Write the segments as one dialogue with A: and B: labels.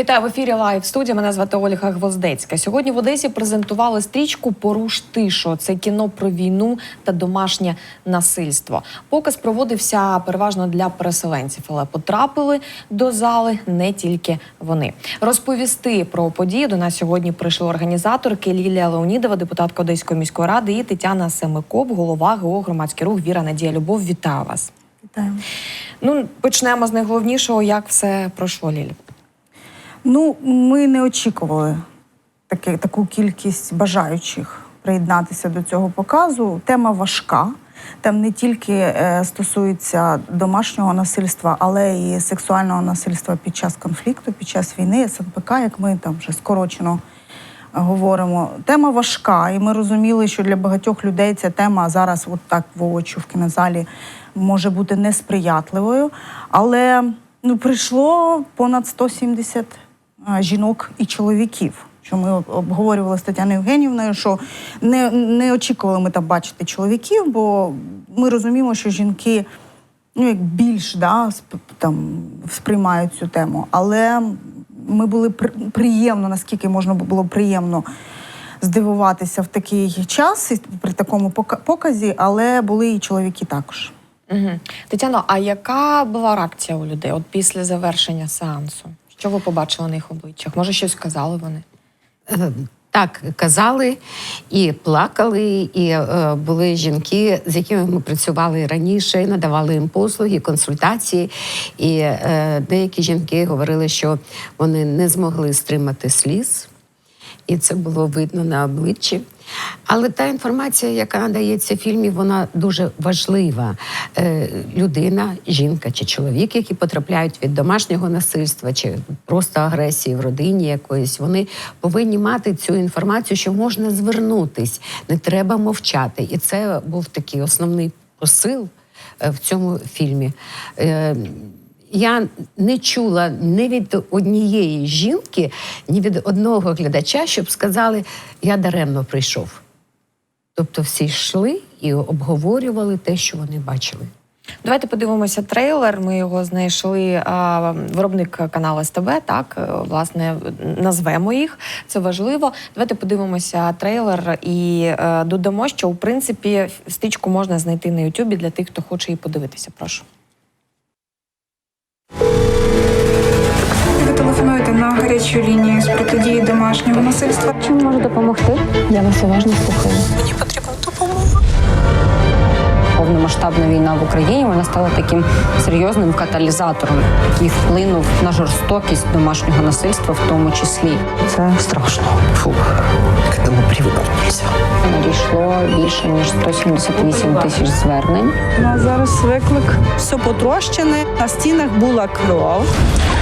A: Вітаю в ефірі Лайв студія. Мене звати Ольга Гвоздецька. Сьогодні в Одесі презентували стрічку Поруш тишу. Це кіно про війну та домашнє насильство. Показ проводився переважно для переселенців, але потрапили до зали не тільки вони. Розповісти про події до нас сьогодні прийшли організаторки Лілія Леонідова, депутатка Одеської міської ради, і Тетяна Семикоп, голова ГО громадський рух Віра Надія Любов. Вітаю вас.
B: Вітаємо.
A: Ну почнемо з найголовнішого, як все пройшло, Лілі.
B: Ну, ми не очікували таки, таку кількість бажаючих приєднатися до цього показу. Тема важка. Там не тільки е, стосується домашнього насильства, але і сексуального насильства під час конфлікту, під час війни, СНПК, як ми там вже скорочено говоримо. Тема важка, і ми розуміли, що для багатьох людей ця тема зараз, от так воочу в кінозалі, може бути несприятливою. Але ну, прийшло понад 170 а, жінок і чоловіків. Що ми обговорювали з Тетяною Євгенівною, що не, не очікували ми там бачити чоловіків, бо ми розуміємо, що жінки ну, як більш да, там, сприймають цю тему. Але ми були при- приємно, наскільки можна було приємно здивуватися в такий час і при такому пока- показі, але були і чоловіки також.
A: Угу. Тетяно, а яка була реакція у людей от після завершення сеансу? Що ви побачили на їх обличчях? Може, щось казали вони?
C: Е, Так, казали і плакали, і е, були жінки, з якими ми працювали раніше, надавали їм послуги, консультації. І е, деякі жінки говорили, що вони не змогли стримати сліз, і це було видно на обличчі. Але та інформація, яка надається в фільмі, вона дуже важлива. Е, людина, жінка чи чоловік, які потрапляють від домашнього насильства чи просто агресії в родині якоїсь, вони повинні мати цю інформацію, що можна звернутись, не треба мовчати. І це був такий основний посил е, в цьому фільмі. Е, я не чула ні від однієї жінки, ні від одного глядача, щоб сказали, я даремно прийшов. Тобто всі йшли і обговорювали те, що вони бачили.
A: Давайте подивимося трейлер. Ми його знайшли. А, виробник каналу СТБ, так власне назвемо їх. Це важливо. Давайте подивимося трейлер і е, додамо, що в принципі стичку можна знайти на Ютубі для тих, хто хоче її подивитися. Прошу.
D: На гарячу лінію з протидії домашнього насильства.
E: Чим можу допомогти? Я вас уважно слухаю.
D: Мені потрібна допомога.
E: Повномасштабна війна в Україні вона стала таким серйозним каталізатором, який вплинув на жорстокість домашнього насильства, в тому числі. Це страшно.
F: Фу, к этому привыкнуть.
E: Надійшло більше ніж 178 тисяч звернень.
G: У нас зараз виклик. Все потрощене, на стінах була кров.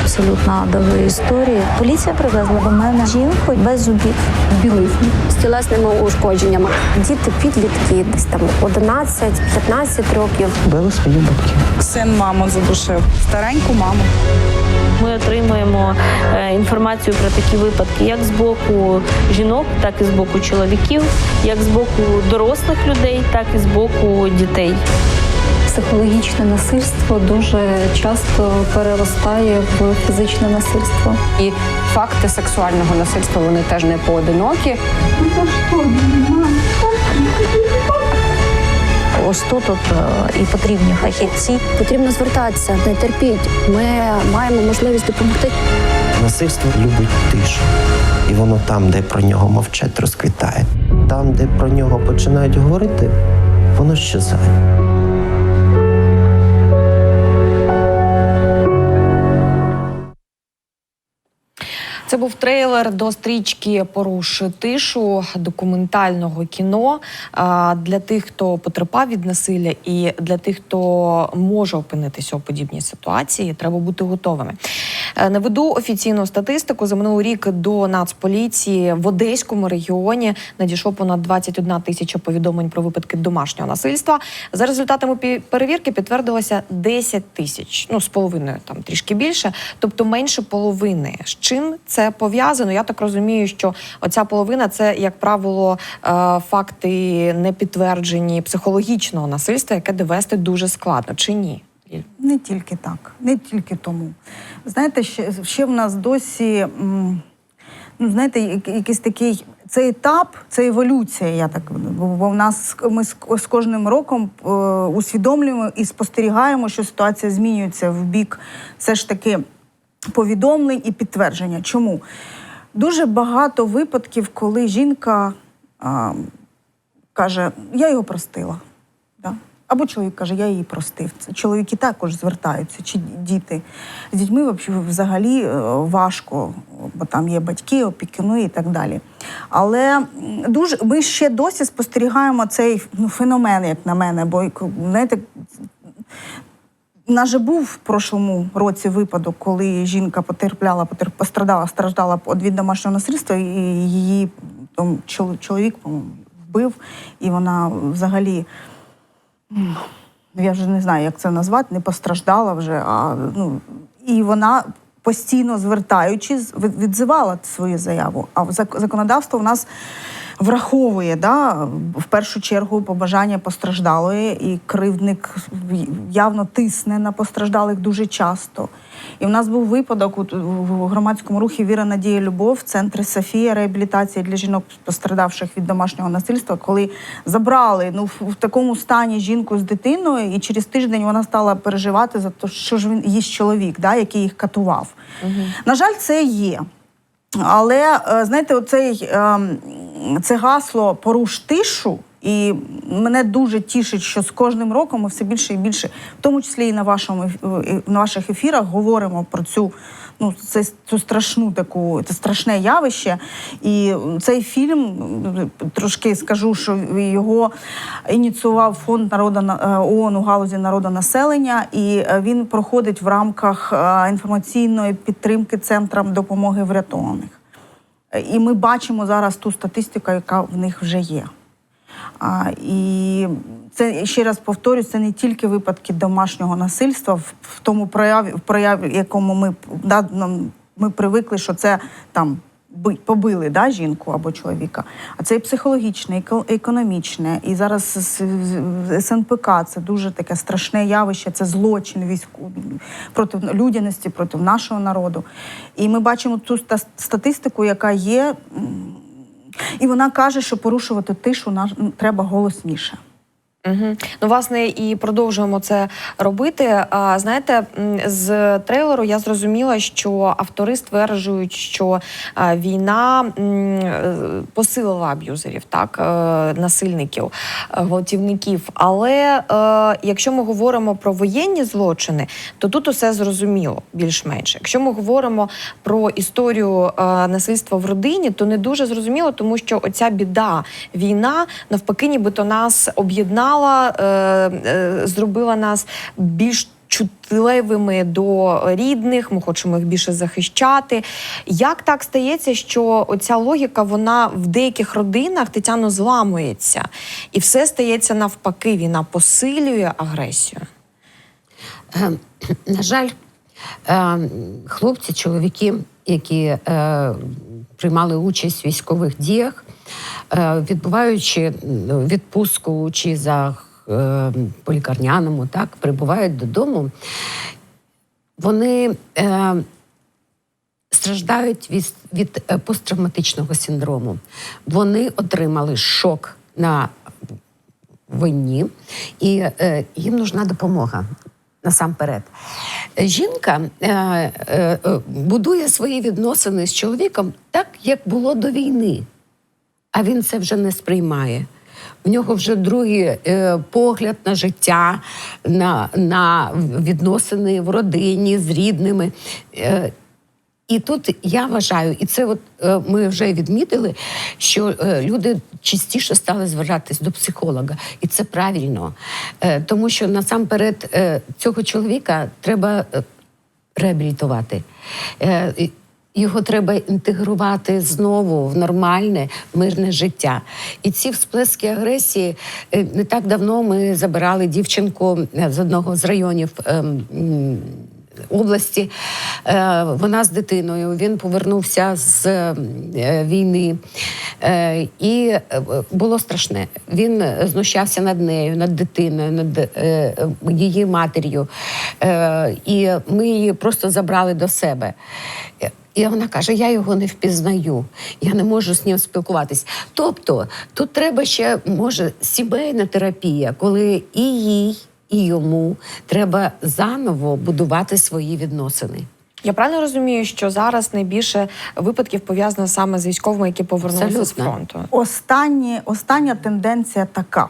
H: абсолютно адової історії. Поліція привезла до мене жінку без зубів, білизну.
I: з тілесними ушкодженнями. Діти підлітки, десь там 11-15 років.
F: Били свою батьків.
G: Син маму задушив, стареньку маму.
J: Ми отримуємо е, інформацію про такі випадки як з боку жінок, так і з боку чоловіків, як з боку дорослих людей, так і з боку дітей.
H: Психологічне насильство дуже часто переростає в фізичне насильство.
E: І факти сексуального насильства вони теж не поодинокі.
H: Ось тут от, е, і потрібні фахівці.
I: Потрібно звертатися, не терпіть. Ми маємо можливість допомогти.
F: Насильство любить тишу. І воно там, де про нього мовчать, розквітає. Там, де про нього починають говорити, воно щезає.
A: Був трейлер до стрічки Поруш тишу документального кіно для тих, хто потерпав від насилля, і для тих, хто може опинитися у подібній ситуації, треба бути готовими. Е, Наведу офіційну статистику за минулий рік до Нацполіції в Одеському регіоні надійшло понад 21 тисяча повідомлень про випадки домашнього насильства. За результатами перевірки підтвердилося 10 тисяч, ну з половиною там трішки більше, тобто менше половини. З чим це пов'язано? Я так розумію, що оця половина це, як правило, е, факти непідтверджені психологічного насильства, яке довести дуже складно, чи ні?
B: Не тільки так, не тільки тому. Знаєте, ще, ще в нас досі, ну знаєте, якийсь такий це етап, це еволюція. Я так бо, в нас ми з, з кожним роком е, усвідомлюємо і спостерігаємо, що ситуація змінюється в бік все ж таки повідомлень і підтвердження. Чому? Дуже багато випадків, коли жінка а, каже, я його простила. Да? Або чоловік каже, я її простив. Чоловіки також звертаються, чи діти. З дітьми взагалі- взагалі е, важко, бо там є батьки, опікуни і так далі. Але дуже ми ще досі спостерігаємо цей ну, феномен, як на мене, бо знаєте, у нас же був в прошлому році випадок, коли жінка потерпляла, потер- пострадала, страждала від домашнього насильства, і її там, чоловік вбив, і вона взагалі. Я вже не знаю, як це назвати, не постраждала вже. А, ну, і вона постійно звертаючись, відзивала свою заяву. А законодавство в нас враховує да, в першу чергу побажання постраждалої, і кривдник явно тисне на постраждалих дуже часто. І в нас був випадок в громадському рухі Віра, Надія, Любов, в центрі Софія реабілітація для жінок, пострадавших від домашнього насильства, коли забрали ну, в, такому стані жінку з дитиною, і через тиждень вона стала переживати за те, що ж він їсть чоловік, да, який їх катував. На жаль, це є. Але е, знаєте, оцей ем, це гасло поруш тишу. І мене дуже тішить, що з кожним роком ми все більше і більше, в тому числі і на вашому на ваших ефірах, говоримо про цю ну це цю страшну таку це страшне явище. І цей фільм трошки скажу, що його ініціював фонд народу на- е, ООН у галузі народонаселення, і е, він проходить в рамках е, інформаційної підтримки центрам допомоги врятованих. І ми бачимо зараз ту статистику, яка в них вже є. А, і це ще раз повторюю, це не тільки випадки домашнього насильства в, в тому прояві, в прояві, якому ми да, ми привикли, що це там би- побили да, жінку або чоловіка. А це і психологічне, і економічне. І зараз СНПК це дуже таке страшне явище, це злочин військовий проти людяності, проти нашого народу. І ми бачимо ту ста- статистику, яка є. І вона каже, що порушувати тишу треба голосніше.
A: Угу. Ну, власне, і продовжуємо це робити. А, знаєте, з трейлеру я зрозуміла, що автори стверджують, що війна е, посилила аб'юзерів, так, е, насильників, е, гвалтівників. Але якщо ми говоримо про воєнні злочини, то тут усе зрозуміло більш-менш. Якщо ми говоримо про історію насильства в родині, то не дуже зрозуміло, тому що оця біда, війна, навпаки, нібито нас об'єднала, е, е, зробила нас більш. Чутливими до рідних, ми хочемо їх більше захищати. Як так стається, що оця логіка вона в деяких родинах Тетяно зламується, і все стається навпаки. Війна посилює агресію.
C: Е, На жаль, е, хлопці, чоловіки, які е, приймали участь в військових діях, відбуваючи м, відпустку чи за е, по лікарняному, так, прибувають додому, вони е, страждають від, від е, посттравматичного синдрому. Вони отримали шок на винні, і е, їм нужна допомога. Насамперед, Е, жінка е, е, е, будує свої відносини з чоловіком так, як було до війни, а він це вже не сприймає. В нього вже другий е, погляд на життя, на, на відносини в родині з рідними. Е, і тут я вважаю, і це от е, ми вже відмітили, що е, люди частіше стали звертатись до психолога, і це правильно, тому що насамперед цього чоловіка треба реабілітувати. Його треба інтегрувати знову в нормальне мирне життя. І ці всплески агресії е, не так давно ми забирали дівчинку е, з одного з районів ем, області. Е, Вона з дитиною. Він повернувся з війни. І було страшне. Він знущався над нею, над дитиною, над її матір'ю. І ми її просто забрали до себе. І вона каже: я його не впізнаю, я не можу з ним спілкуватись. Тобто тут треба ще може сімейна терапія, коли і їй, і йому треба заново будувати свої відносини.
A: Я правильно розумію, що зараз найбільше випадків пов'язано саме з військовими, які повернулися з фронту.
B: Останні, остання тенденція така.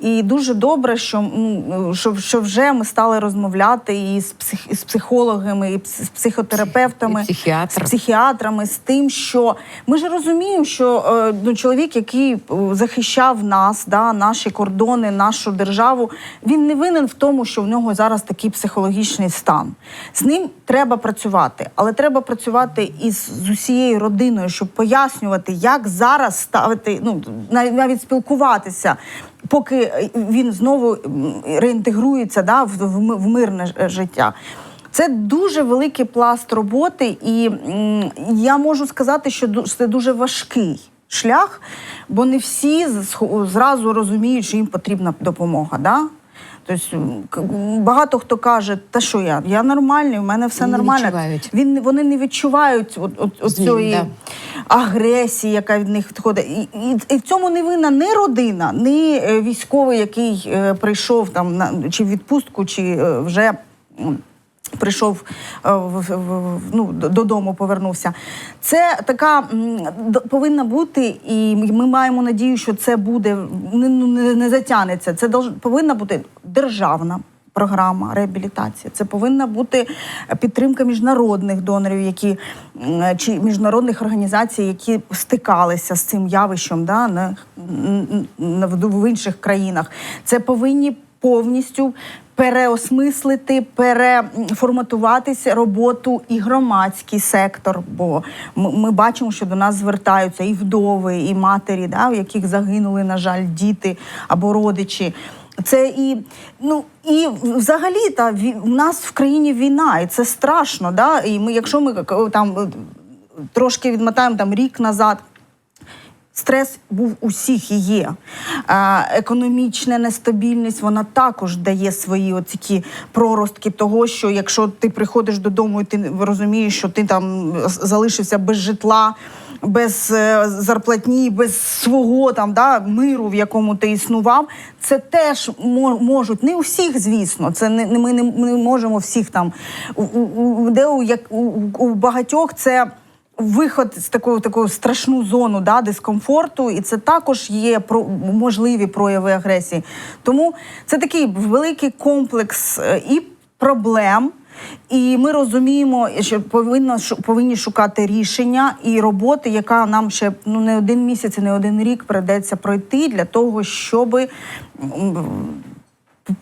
B: І дуже добре, що, ну, що, що вже ми стали розмовляти і з, псих, і з психологами, і з психотерапевтами,
C: І психіатром.
B: з психіатрами, з тим, що ми ж розуміємо, що е, ну, чоловік, який е, захищав нас, да, наші кордони, нашу державу, він не винен в тому, що в нього зараз такий психологічний стан. З ним треба працювати, але треба працювати із з усією родиною, щоб пояснювати, як зараз ставити, ну навіть спілкуватися. Поки він знову реінтегрується да, в, в в мирне е, життя. Це дуже великий пласт роботи, і я можу сказати, що це дуже важкий шлях, бо не всі зразу розуміють, що їм потрібна допомога. Да? Тобто багато хто каже, та що я? Я нормальний, в мене все нормально.
C: відчувають.
B: Він, вони не відчувають от, от, от
C: Змін,
B: цієї
C: да.
B: агресії, яка від них відходить. І, і, і в цьому не винна ні родина, ні е, військовий, який е, прийшов там на чи в відпустку, чи е, вже. Прийшов е, ну, додому, повернувся. Це така повинна бути, і ми маємо надію, що це буде не, ну, не, не затягнеться. Це повинна бути державна програма реабілітації. Це повинна бути підтримка міжнародних донорів, які чи міжнародних організацій, які стикалися з цим явищем да, на, н- н- в інших країнах. Це повинні повністю переосмислити, переформатуватися роботу і громадський сектор. Бо ми бачимо, що до нас звертаються і вдови, і матері, да, у яких загинули, на жаль, діти або родичі. Це і ну і взагалі та в нас в країні війна, і це страшно. Да? І ми, якщо ми к- там е, трошки відмотаємо там рік назад. Стрес був усіх і є. Економічна нестабільність вона також дає свої оці проростки того, що якщо ти приходиш додому і ти розумієш, що ти там залишився без житла, без е, зарплатні, без свого там да, миру, в якому ти існував, це теж мо- можуть не у всіх, звісно. Це не ми не, ми можемо всіх там у, у, де у, як, у, у багатьох це виход з такої такої страшну зону да, дискомфорту, і це також є про можливі прояви агресії. Тому це такий великий комплекс е, і проблем. І ми розуміємо, що повинно шу- повинні шукати рішення і роботи, яка нам ще ну не один місяць, і не один рік придеться пройти для того, щоб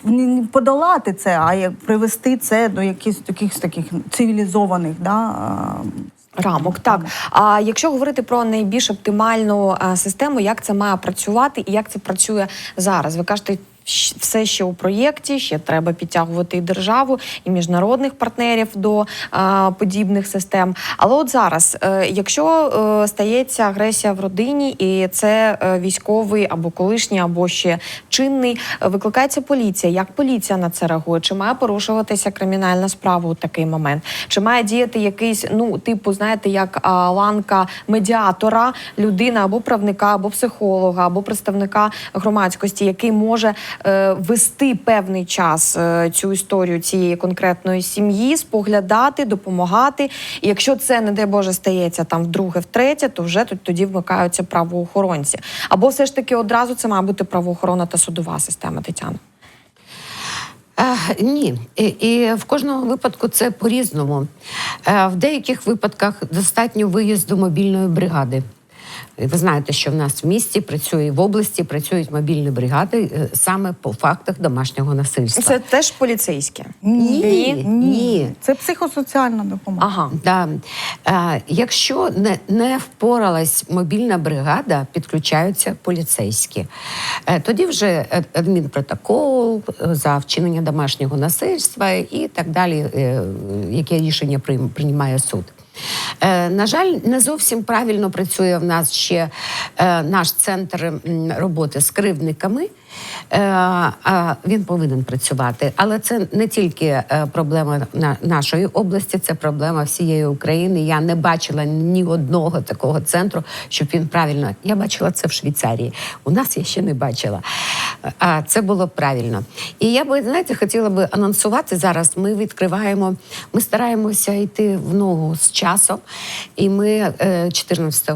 B: не подолати це, а привести це до якихось таких цивілізованих да,
A: Рамок, так. А якщо говорити про найбільш оптимальну е, систему, як це має працювати і як це працює зараз? Ви кажете, все ще у проєкті, ще треба підтягувати і державу, і міжнародних партнерів до е, подібних систем. Але от зараз, е, якщо е, стається агресія в родині, і це е, військовий або колишній, або ще чинний, викликається поліція. Як поліція на це реагує? Чи має порушуватися кримінальна справа у такий момент? Чи має діяти якийсь, ну, типу, знаєте, як а, ланка медіатора, людина або правника, або психолога, або представника громадськості, який може вести певний час е, цю історію цієї конкретної сім'ї, споглядати, допомагати. І якщо це, не дай Боже, стається там вдруге, втретє, то вже тут тоді вмикаються правоохоронці. Або все ж таки одразу це має бути правоохоронна та судова система, Тетяна.
C: Е, ні, і, і в кожному випадку це по-різному. Е, в деяких випадках достатньо виїзду мобільної бригади. Ви знаєте, що в нас в місті працює в області працюють мобільні бригади е, саме по фактах домашнього насильства.
A: Це теж поліцейське.
C: Ні, ні.
B: Це психосоціальна допомога.
A: Ага.
C: Да. Е, якщо не, не впоралась мобільна бригада, підключаються поліцейські. Е, тоді вже адмінпротокол е, за вчинення домашнього насильства і так далі, яке рішення прийм- приймає суд. Е, на жаль, не зовсім правильно працює в нас ще е, наш центр роботи з кривдниками. Е, він повинен працювати. Але це не тільки е, проблема нашої області, це проблема всієї України. Я не бачила ні одного такого центру, щоб він правильно. Я бачила це в Швейцарії. У нас я ще не бачила. А це було правильно. І я би знаєте, хотіла би анонсувати зараз. Ми відкриваємо, ми стараємося йти в ногу з часом. І ми е, 14 е,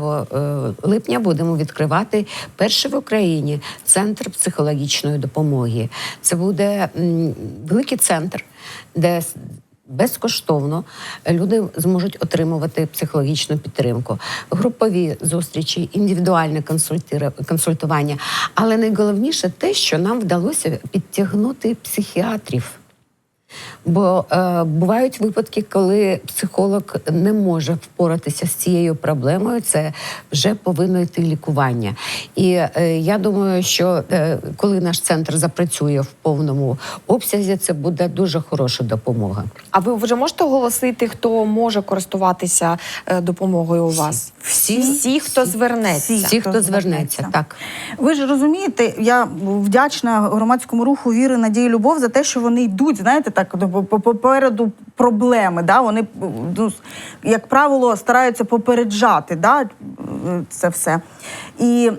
C: липня будемо відкривати перший в Україні центр психологічної допомоги. Це буде великий центр, де безкоштовно люди зможуть отримувати психологічну підтримку, групові зустрічі, індивідуальне консультування. Але найголовніше те, що нам вдалося підтягнути психіатрів. Бо е, бувають випадки, коли психолог не може впоратися з цією проблемою, це вже повинно йти лікування. І е, я думаю, що е, коли наш центр запрацює в повному обсязі, це буде дуже хороша допомога.
A: А ви вже можете оголосити, хто може користуватися е, допомогою у вас?
C: Всі,
A: Всі, хто звернеться.
B: Всі.
C: всі, хто
B: хто
C: звернеться,
B: звернеться.
C: так.
B: Ви ж розумієте, я вдячна громадському руху віри, надії, любов за те, що вони йдуть, знаєте, так по- попереду проблеми. Да? Вони, ну, як правило, стараються попереджати да, це все. І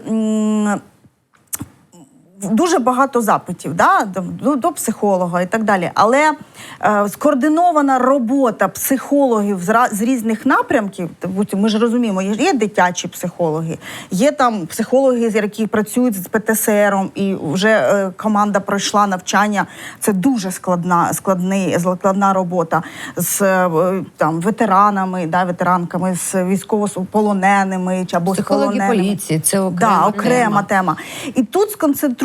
B: дуже багато запитів да, до, до психолога і так далі. Але е, скоординована робота психологів з, з різних напрямків, тобто ми ж розуміємо, є, є дитячі психологи, є там психологи, які працюють з ПТСРом, і вже е, команда пройшла навчання. Це дуже складна, складний, складна робота з е, там, ветеранами, да, ветеранками, з військовополоненими або з
C: Психологи
B: полоненими.
C: поліції це окрема,
B: Да, окрема
C: тема.
B: тема. І тут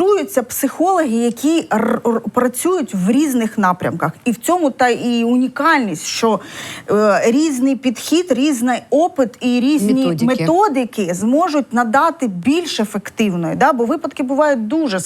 B: сконцентруються психологи, які працюють в різних напрямках. І в цьому та і унікальність, що е, різний підхід, різний опит і різні
C: Методики.
B: методики зможуть надати більш ефективної. Да? Бо випадки бувають дуже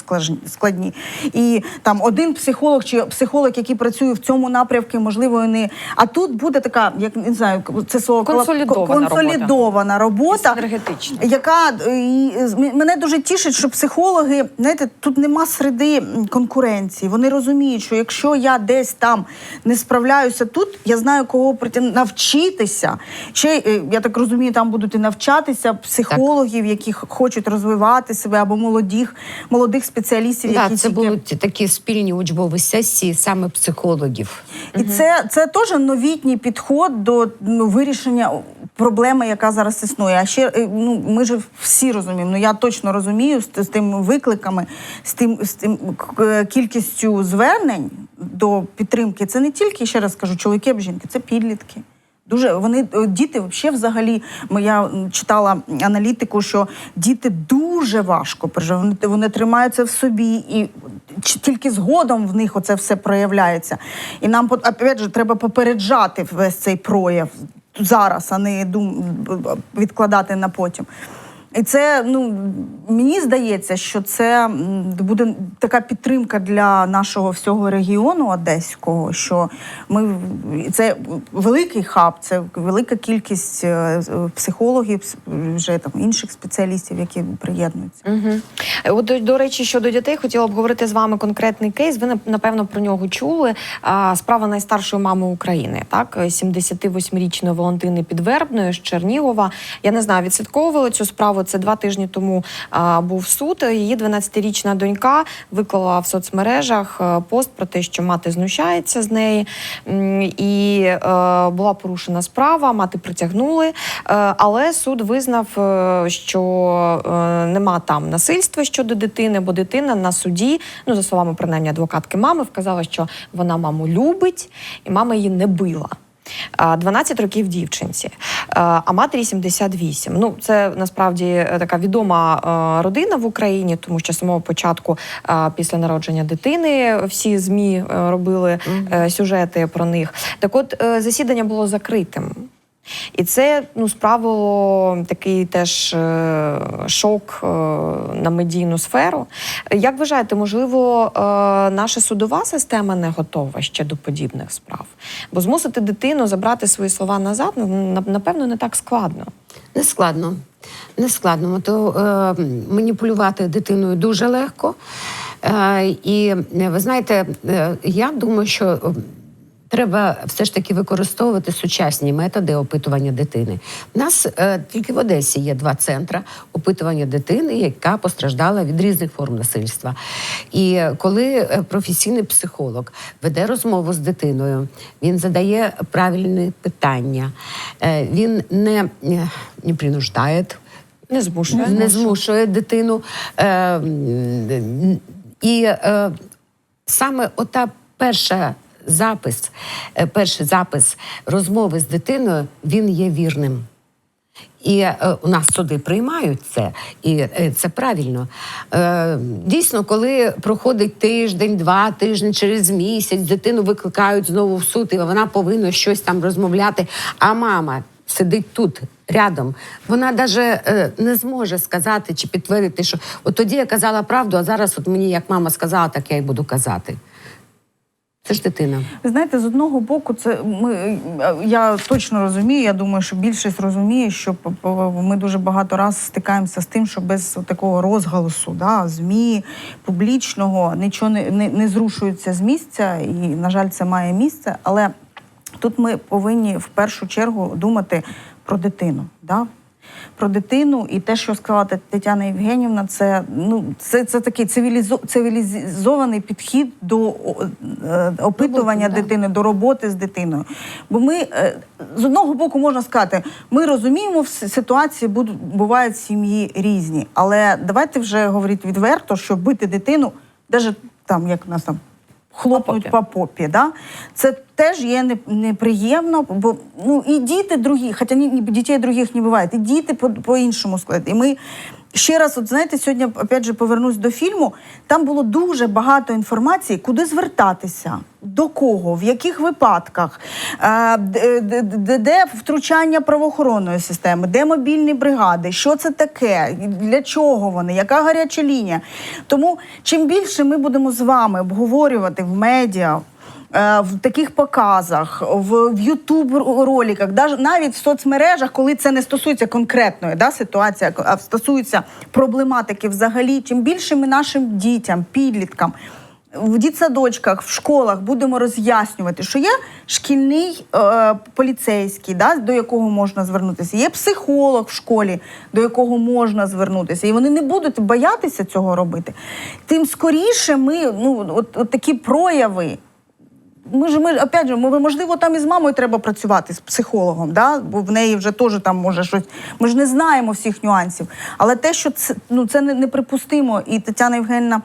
B: складні. І там один психолог чи психолог, який працює в цьому напрямку, можливо, не. А тут буде така, як не знаю, це слово
A: Консолідована робота.
B: консолідована робота
A: Синергетична.
B: яка е, і, мене дуже тішить, що психологи, знаєте, тут нема середи конкуренції. Вони розуміють, що якщо я десь там не справляюся тут, я знаю, кого прийти навчитися. Ще е, я так розумію, там будуть і навчатися психологів, які хочуть розвивати себе, або молодих, молодих спеціалістів,
C: Да,
B: які
C: це
B: тільки...
C: будуть такі спільні учбові сесії саме психологів.
B: І це, це теж новітній підход до ну, вирішення проблеми, яка зараз існує. А ще е, ну, ми ж всі розуміємо. Ну я точно розумію з, з тими викликами, з тим з тим кількістю звернень до підтримки. Це не тільки ще раз кажу, чоловіки або жінки, це підлітки. Дуже вони е, діти взагалі взагалі. Я читала аналітику, що діти дуже важко переживають. Вони, вони тримаються в собі, і тільки згодом в них оце все проявляється. І нам опять же, треба попереджати весь цей прояв зараз, а не дум відкладати на потім. І це ну мені здається, що це буде така підтримка для нашого всього регіону одеського. Що ми це великий хаб, це велика кількість е, психологів, вже там інших спеціалістів, які приєднуються.
A: Угу. От, до, до речі, щодо дітей, хотіла б говорити з вами конкретний кейс. Ви нап- напевно про нього чули. Справа найстаршої мами України, так 78-річної Валентини Підвербної з Чернігова. Я не знаю, відслідковували цю справу. Це два тижні тому а, був суд. Її 12-річна донька виклала в соцмережах е, пост про те, що мати знущається з неї, і е, була порушена справа. Мати притягнули, е, але суд визнав, е, що е, нема там насильства щодо дитини, бо дитина на суді, ну за словами принаймні адвокатки мами, вказала, що вона маму любить, і мама її не била. А, 12 років дівчинці, а матері 78. Ну, це насправді е, така відома е, родина в Україні, тому що з самого початку, після народження дитини, всі ЗМІ е, робили сюжети про них. Так от, засідання було закритим. І це ну, справило такий теж е, шок е, на медійну сферу. Як вважаєте, можливо, е, наша судова система не готова ще до подібних справ? Бо змусити дитину забрати свої слова назад, ну, напевно, не так складно.
C: Не складно. Не складно. То е, маніпулювати дитиною дуже легко. Е, і ви знаєте, я думаю, що. Треба все ж таки використовувати сучасні методи опитування дитини. У нас е, тільки в Одесі є два центри опитування дитини, яка постраждала від різних форм насильства. І е, коли е, професійний психолог веде розмову з дитиною, він задає правильні питання, е, він не, не, не принуждає,
A: Не змушує.
C: не змушує дитину. Е, і е, саме ота перша запис, е, перший запис розмови з дитиною, він є вірним. І е, у нас суди приймають це, і е, це правильно. Дійсно, коли проходить тиждень, два тижні, через місяць, дитину викликають знову в суд, і вона повинна щось там розмовляти. А мама сидить тут рядом. Вона навіть не зможе сказати чи підтвердити, що от тоді я казала правду, а зараз от мені як мама сказала, так я й буду казати. Це ж дитина.
B: Ви знаєте, з одного боку, це ми я точно розумію. Я думаю, що більшість розуміє, що ми дуже багато раз стикаємося з тим, що без такого розголосу, да, змі публічного нічого не, не, не зрушується з місця, і на жаль, це має місце. Але тут ми повинні в першу чергу думати про дитину. Да? Про дитину і те, що сказала Тетяна Євгенівна, це ну це, це такий цивілізо, цивілізований підхід до е, опитування
C: Роботи, да.
B: дитини, до роботи з дитиною. Бо ми е, з одного боку можна сказати, ми розуміємо, в ситуації будуть бувають сім'ї різні, але давайте вже говорити відверто, що бити дитину, навіть там як нас там. Хлопнуть по попі, да? це теж є неприємно, бо ну і діти другі, хоча ні, ні, дітей других не буває, і діти по- по-іншому складі. І ми ще раз, от знаєте, сьогодні опять же повернусь до фільму. Там було дуже багато інформації, куди звертатися, до кого, в яких випадках, е, де, втручання правоохоронної системи, де мобільні бригади, що це таке, для чого вони, яка гаряча лінія. Тому чим більше ми будемо з вами обговорювати в медіа. Е, В таких показах, в, в Ютуб роликах, даже- навіть в соцмережах, коли це не стосується конкретної да, ситуації, а стосується проблематики взагалі, чим більше ми нашим дітям, підліткам в дітсадочках, в школах будемо роз'яснювати, що є шкільний е, поліцейський, да, до якого можна звернутися, є психолог в школі, до якого можна звернутися, і вони не будуть боятися цього робити. Тим скоріше ми ну, от, от такі прояви. Ми ж ми опять же, можливо, там із мамою треба працювати з психологом, да? бо в неї вже теж там може щось. Ми ж не знаємо всіх нюансів. Але те, що це ну це неприпустимо, і Тетяна Євгенівна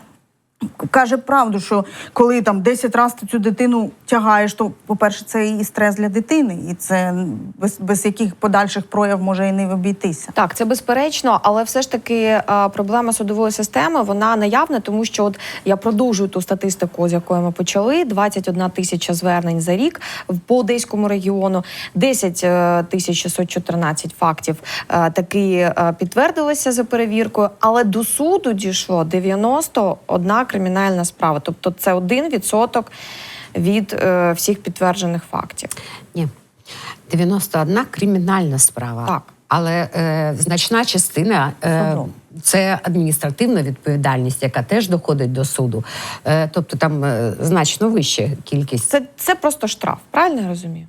B: каже правду, що коли там 10 разів ти цю дитину тягаєш, то, по-перше, це і стрес для дитини, і це без, без яких подальших прояв може і не обійтися.
A: Так, це безперечно, але все ж таки е, проблема судової системи вона наявна, тому що от я продовжую ту статистику, з якої ми почали: 21 тисяча звернень за рік по одеському регіону, 10 е, тисяч 614 фактів е, таки підтвердилися за перевіркою, але до суду дійшло 91 кримінальна справа, тобто це 1% від е, всіх підтверджених фактів.
C: Ні. 91 кримінальна справа.
A: Так.
C: Але е, значна частина е, це адміністративна відповідальність, яка теж доходить до суду. Е, тобто там е, значно вища кількість.
A: Це, це просто штраф, правильно я розумію?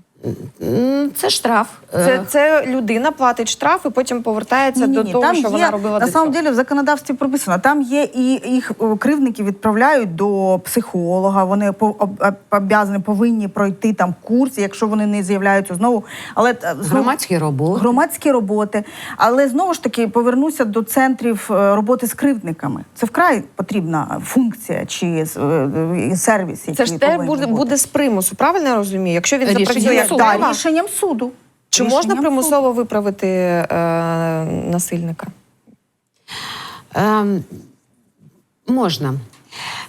C: Це штраф. Е,
A: Це, це людина платить штраф і потім повертається до
B: Ні-ні,
A: того,
B: там
A: що
B: є,
A: вона робила
B: на самом деле в законодавстві прописано. Там є і їх е, кривдники відправляють до психолога. Вони по- об- об- обязані повинні пройти там курс, якщо вони не з'являються знову. Але е, знову-
C: Громадські роботи.
B: громадські роботи. Але знову ж таки повернуся до центрів роботи з кривдниками. Це вкрай потрібна функція чи сервіс.
A: Це ж те буде, буде з примусу, правильно я розумію? Якщо він запрацює?
B: Да, рішенням суду.
A: Чи
B: Рішенням
A: можна
B: суду.
A: примусово виправити е, насильника?
C: Ем, можна.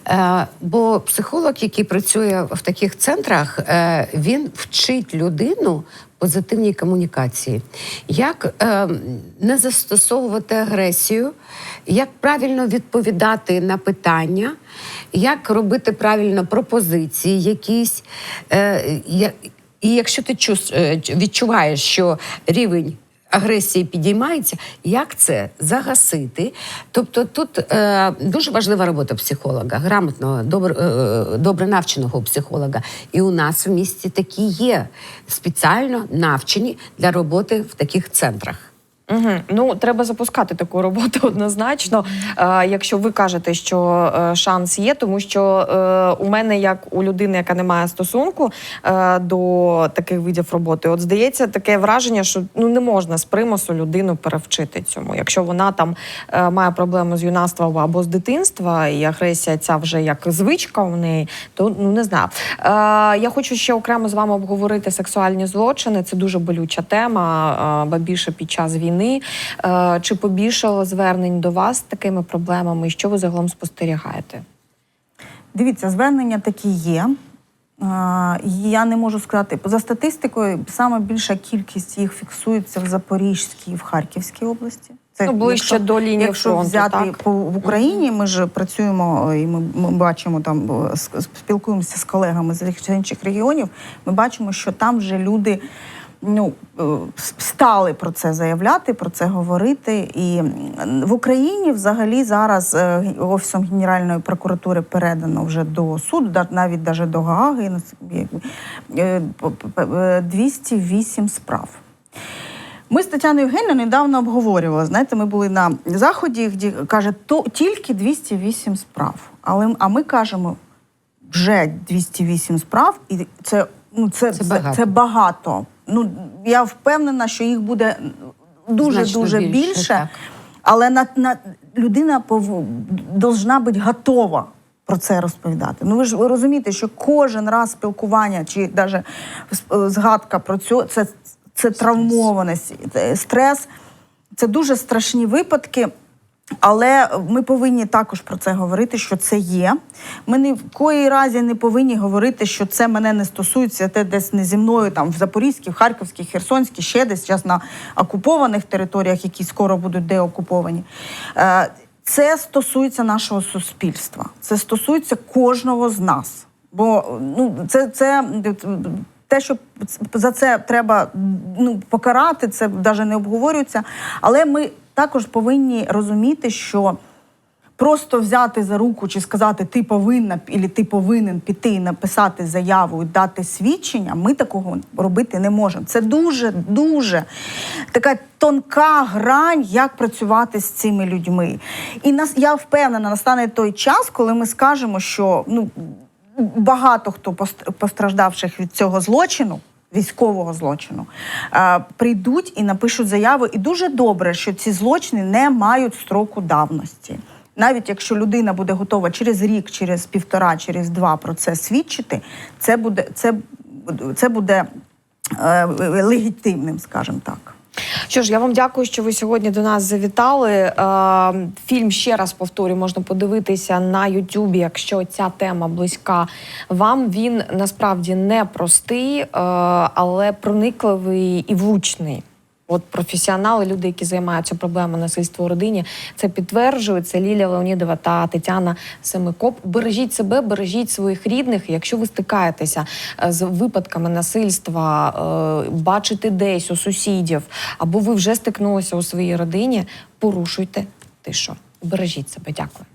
C: Е, бо психолог, який працює в таких центрах, е, він вчить людину позитивній комунікації, як е, не застосовувати агресію, як правильно відповідати на питання, як робити правильно пропозиції якісь. Е, я- і якщо ти е, відчуваєш, що рівень агресії підіймається, як це загасити? Тобто тут е, дуже важлива робота психолога, грамотного, добр, е, добре навченого психолога. І у нас в місті такі є спеціально навчені для роботи в таких центрах.
A: Угу. Ну, треба запускати таку роботу однозначно. Е, якщо ви кажете, що е, шанс є, тому що е, у мене, як у людини, яка не має стосунку е, до таких видів роботи, от здається, таке враження, що ну не можна з примусу людину перевчити цьому. Якщо вона там е, має проблему з юнацтва або з дитинства, і агресія ця вже як звичка у неї, то ну не знаю. Е, я хочу ще окремо з вами обговорити сексуальні злочини. Це дуже болюча тема, е, ба більше під час війни. Е, Чи побільшало звернень до вас з такими проблемами? І що ви загалом спостерігаєте?
B: Дивіться, звернення такі є. Я не можу сказати за статистикою, саме більша кількість їх фіксується в Запорізькій і в Харківській області.
A: Ну, ближче до лінії
B: якщо
A: фронту,
B: взяти
A: так?
B: по в Україні, ми ж працюємо і ми, ми бачимо там, спілкуємося з колегами з інших регіонів. Ми бачимо, що там вже люди. Ну, е, стали про це заявляти, про це говорити. І в Україні взагалі зараз е, офісом Генеральної прокуратури передано вже до суду, навіть даже до Гааги, ну, це, якби, е, п- п- 208 справ. Ми з Тетяною Євгенівною недавно обговорювали. Знаєте, ми були на заході, де каже, то тільки 208 справ. Але а ми кажемо, вже 208 справ, і це ну це,
C: Це
B: це,
C: багато.
B: це багато. Ну я впевнена, що їх буде дуже
C: Значно
B: дуже
C: більше,
B: більше. Але на, на людина пов... должна бути готова про це розповідати. Ну ви ж розумієте, що кожен раз спілкування чи навіть згадка про цю це, це травмованість, стрес. Це дуже страшні випадки. Але ми повинні також про це говорити, що це є. Ми ні в коїй разі не повинні говорити, що це мене не стосується, те десь не зі мною, там в Запорізькій, в Харківській, Херсонській, ще десь зараз на окупованих територіях, які скоро будуть деокуповані. Е, Це стосується нашого суспільства. Це стосується кожного з нас. Бо ну, це, це те, що за це треба ну, покарати, це навіть не обговорюється. Але ми також повинні розуміти, що просто взяти за руку чи сказати ти повинна або ти повинен піти і написати заяву і дати свідчення, ми такого робити не можемо. Це дуже дуже така тонка грань, як працювати з цими людьми. І нас я впевнена, настане той час, коли ми скажемо, що ну багато хто пост- постраждавших від цього злочину. Військового злочину прийдуть і напишуть заяву. І дуже добре, що ці злочини не мають строку давності. Навіть якщо людина буде готова через рік, через півтора, через два про це свідчити, це буде це, це буде е, легітимним, скажімо так.
A: Що ж, я вам дякую, що ви сьогодні до нас завітали. Е, Фільм ще раз повторю, можна подивитися на Ютубі, якщо ця тема близька вам. Він насправді не простий, е, але проникливий і влучний. От професіонали, люди, які займаються проблемами насильства у родині, це підтверджують. Це Лілія Леонідова та Тетяна Семикоп. Бережіть себе, бережіть своїх рідних. Якщо ви стикаєтеся е, з випадками насильства, е, бачите десь у сусідів, або ви вже стикнулися у своїй родині, порушуйте тишу. Бережіть себе. Дякую.